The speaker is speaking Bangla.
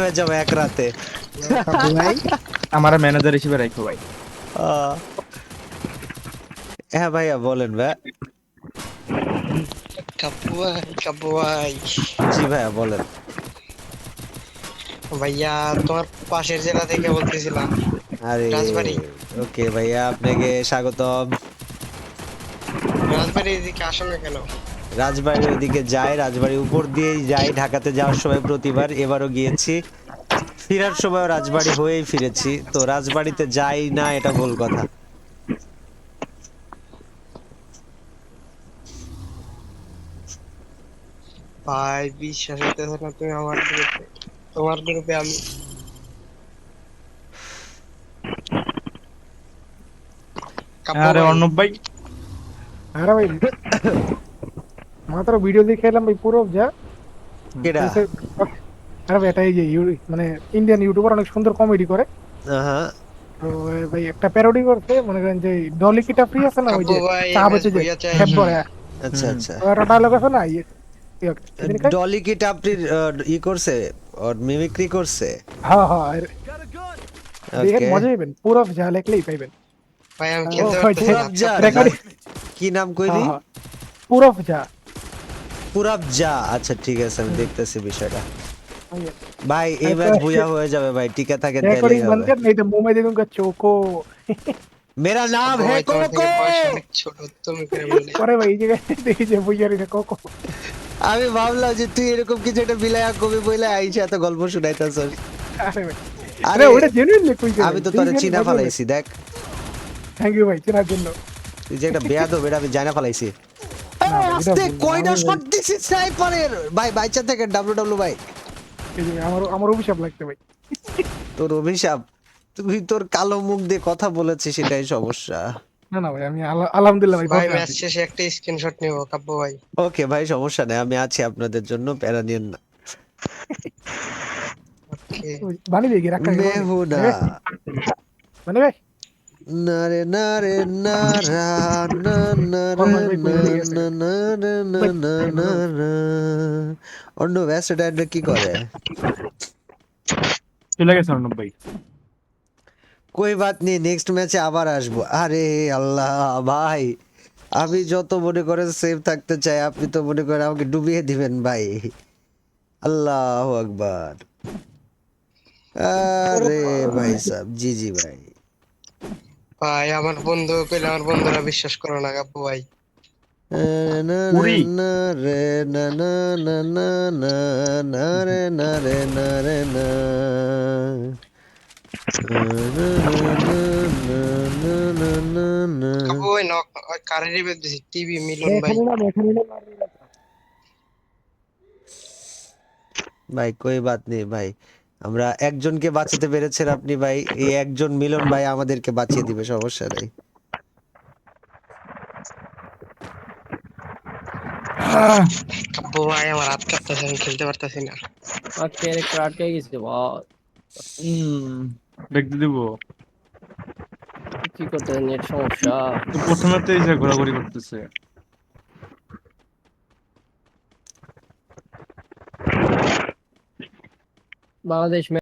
হয়ে যাবে এক রাতে। ভাই আমার ম্যানেজার হিসেবে রাখো ভাই। হ্যাঁ ভাইয়া বলেন ভাই। কাব্বু ভাই কাব্বু ভাই জি ভাইয়া বলেন। ভাইয়া তোমার পাশের জেলা থেকে বলতেছিলাম। আরে রাজবাড়ি। ওকে ভাইয়া আপনাকে স্বাগতম। রাজবাড়ির দিকে আসো না কেন? রাজবাড়ির ওইদিকে যাই রাজবাড়ির উপর দিয়েই যাই। ঢাকাতে যাওয়ার সময় প্রতিবার এবারও গিয়েছি। ফেরার সময় রাজবাড়ি হয়েই ফিরেছি। তো রাজবাড়িতে যাই না এটা ভুল কথা। ভাই বিশ্বাস হইতেছে না তুমি আমার গ্রুপে তোমার গ্রুপে আমি আরে অর্ণব ভাই। আরে ভাই মাত্র ভিডিও দেখে এলাম ভাই পুরো যা। কেডা? আরে এটা এই যে মানে ইন্ডিয়ান ইউটিউবার অনেক সুন্দর কমেডি করে। হ্যাঁ তো ভাই একটা প্যারোডি করছে মনে করেন যে ডলি কিটা ফ্রি আছে না ওই যে চা বেচে যে। হেড পরে আচ্ছা আচ্ছা। একটা ডায়লগ আছে না ইয়ে ইয়ে, কি জানি কয়? ডলি কি টাপটির ই করছে ওর মিমিক্রি করছে? হ্যাঁ হ্যাঁ দেখেন মজা পুরো যা লেখলেই পাইবেন। ভাই আমি খেলতে কি নাম কইলি? হ্যাঁ, হ্যাঁ। পুরো যা। পুরাব যা আচ্ছা ঠিক আছে আমি দেখতেছি বিষয়টা ওই ভাই এই আচ্ছা। ম্যাচ ভুয়া হয়ে যাবে ভাই টিকে থাকে রেকর্ডিং তাহলেই বন্ধ হবে কর नहीं तो मुंह में देखूंगा चोको मेरा नाम কাব্বু है ভাই, তোমার থেকে কোকো বয়স অনেক ছোট তুমি করে বলে করে ভাই এই জায়গায় দেখি যে বুঝারি না কোকো আমি ভাবলাম যে তুই এরকম কিছু একটা বিলায়া কবি বইলে আইসা এত গল্প শুনাইতাছস আরে ভাই আরে আরে ওটা জেনুইনলি কই আমি তো তোরে চিনা ফেলাইছি দেখ থ্যাংক ইউ ভাই চেনার জন্য তুই যে একটা বেয়াদব এটা আমি জানা ফেলাইছি এটা আস্তে কয়টা শট দিছিস স্নাইপারের? ভাই বাইচা থেকে ডাব্লিউ ডাব্লিউ ভাই আমার আমার অভিশাপ লাগতে ভাই। তোর অভিশাপ? তুই তোর কালো মুখ দিয়ে কথা বলেছিস সেটাই সমস্যা। না না ভাই আমি আলহামদুলিল্লাহ ভাই ভাই ম্যাচ শেষে একটা স্ক্রিনশট নিব কাব্বু ভাই। ওকে ভাই সমস্যা নেই আমি আছি আপনাদের জন্য প্যারা নিয়েন না. বানি দেখি রাখা মেহুনা। মানে ভাই নারে নারে নারা না নারে? না না না না না না না অন্য কি করে চলে গেছে অর্ণব ভাই কই বাত নেই নেক্সট ম্যাচে আবার আসব আরে আল্লাহ ভাই আমি যত মনে করে সেফ থাকতে চাই আপনি তো মনে করেন আমাকে ডুবিয়ে দিবেন ভাই আল্লাহ আকবার আরে ভাই সাহেব জি জি ভাই ভাই আমার বন্ধু কইলে আমার বন্ধুরা বিশ্বাস করে না গাপু ভাই। টিভি মিলন ভাই। ভাই কই বাত নেই ভাই। আমরা একজনকে বাঁচাতে পেরেছেন আপনি ভাই এই একজন মিলন ভাই আমাদেরকে বাঁচিয়ে দিবে সমস্যা নেই। ভাই আমার হাত কাঁপতেছে আমি খেলতে পারতেছি না। আর ক্যারেক্টার আটকে গেছে হুম দেখতে দিব। কি করতে নেট সমস্যা? প্রথমে তো এই যে ঘোরাঘুরি করতেছে। बांग्लादेश में